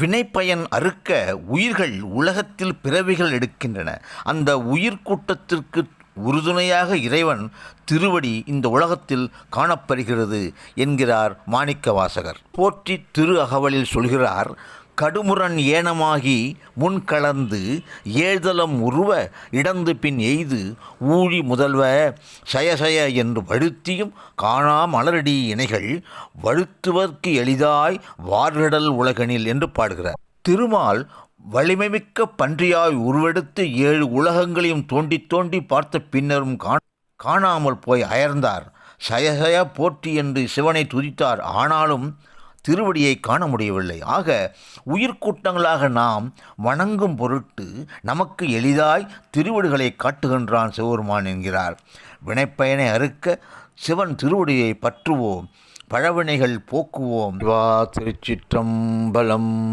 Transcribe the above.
வினைப்பயன் அறுக்க உயிர்கள் உலகத்தில் பிறவிகள் எடுக்கின்றன. அந்த உயிர் கூட்டத்திற்கு உறுதுணையாக இறைவன் திருவடி இந்த உலகத்தில் காணப்படுகிறது என்கிறார் மாணிக்கவாசகர். போற்றி திரு அகவலில் சொல்கிறார் கடுமுரண் ஏனமாகி முன் கலந்து ஏழ்தலம் உருவ இடந்து பின் எய்து ஊழி முதல்வ சயசய என்று வழுத்தியும் காணா மலரடி இணைகள் வழுத்துவர்க்கு எளிதாய் வார்கடல் உலகனில் என்று பாடுகிறார். திருமால் வலிமைமிக்க பன்றியாய் உருவெடுத்து ஏழு உலகங்களையும் தோண்டி தோண்டி பார்த்த பின்னரும் காணாமல் போய் அயர்ந்தார். சயசய போற்றி என்று சிவனை துதித்தார். ஆனாலும் திருவடியை காண முடியவில்லை. ஆக உயிர்க்கூட்டங்களாக நாம் வணங்கும் பொருட்டு நமக்கு எளிதாய் திருவடிகளை காட்டுகின்றான் சிவபெருமான் என்கிறார். வினைப்பயனை அறுக்க சிவன் திருவடியை பற்றுவோம். பழவினைகள் போக்குவோம். வா திருச்சிற்றம்பலம்.